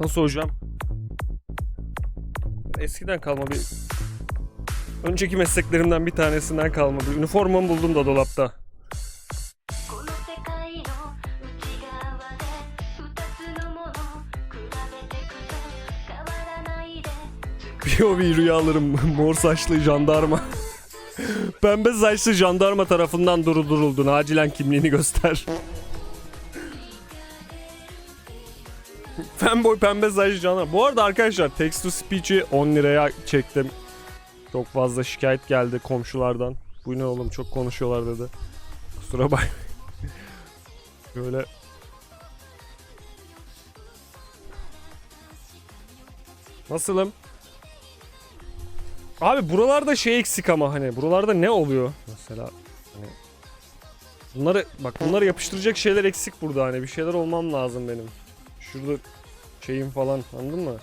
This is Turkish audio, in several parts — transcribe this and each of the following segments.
Nasıl hocam? Eskiden kalma bir... Önceki mesleklerimden bir tanesinden kalma bir üniformamı buldum da dolapta. POV rüyalarım mor saçlı jandarma. Pembe saçlı jandarma tarafından durduruldu. Acilen kimliğini göster. Fanboy pembe saçlı jandarma. Bu arada arkadaşlar text to speech'i 10 liraya çektim. Çok fazla şikayet geldi komşulardan. Bu ne oğlum çok konuşuyorlar dedi. Kusura bakmayın. Böyle Nasılım? Abi buralarda şey eksik ama hani buralarda ne oluyor mesela hani bunları bak bunları yapıştıracak şeyler eksik burada hani bir şeyler olmam lazım benim. Şurada şeyim falan anladın mı?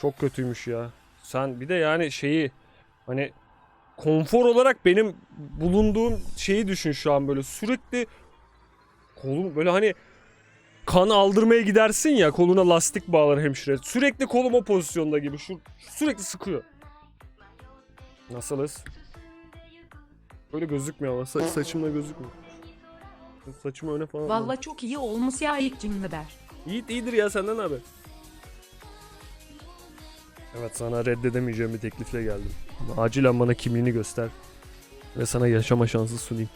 Çok kötüymüş ya. Sen bir de yani şeyi hani konfor olarak benim bulunduğum şeyi düşün şu an böyle sürekli kolum böyle hani kan aldırmaya gidersin ya koluna lastik bağlar hemşire. Sürekli kolum o pozisyonda gibi. Şu sürekli sıkıyor. Nasılız? Böyle gözükmüyor ama sa- saçımla gözükmüyor. Saçımı öne falan. Valla çok iyi olmuş ya ilk cümleler. Yiğit iyidir ya senden abi. Evet sana reddedemeyeceğim bir teklifle geldim. Acilen bana kimliğini göster. Ve sana yaşama şansı sunayım.